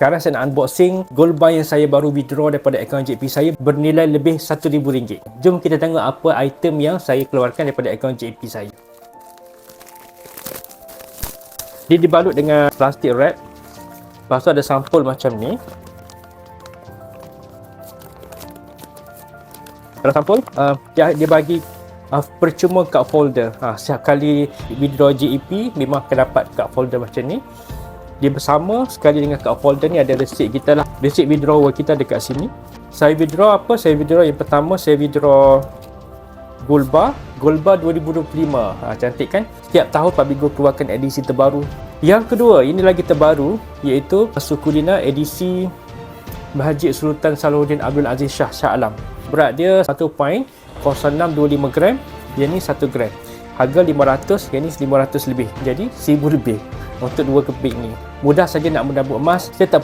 Sekarang saya nak unboxing gold bar yang saya baru withdraw daripada akaun JP saya bernilai lebih RM1,000. Jom kita tengok apa item yang saya keluarkan daripada akaun JP saya. Dia dibalut dengan plastik wrap. Lepas tu ada sampul macam ni. Dalam sampul, uh, dia, dia bagi uh, percuma card folder. Ha, setiap kali withdraw JEP memang akan dapat card folder macam ni. Dia bersama sekali dengan card folder ni ada resit kita lah. Resit withdrawal kita dekat sini. Saya withdraw apa? Saya withdraw yang pertama saya withdraw Gold Bar 2025 ha, Cantik kan? Setiap tahun Pabigo keluarkan edisi terbaru. Yang kedua Ini lagi terbaru Iaitu Sukulina edisi Mahajid Sultan Salahuddin Abdul Aziz Shah Shah Alam. Berat dia 1.0625 gram Yang ni 1 gram. Harga 500 Yang ni 500 lebih. Jadi 1000 lebih Untuk dua keping ni. Mudah saja nak menabur emas tak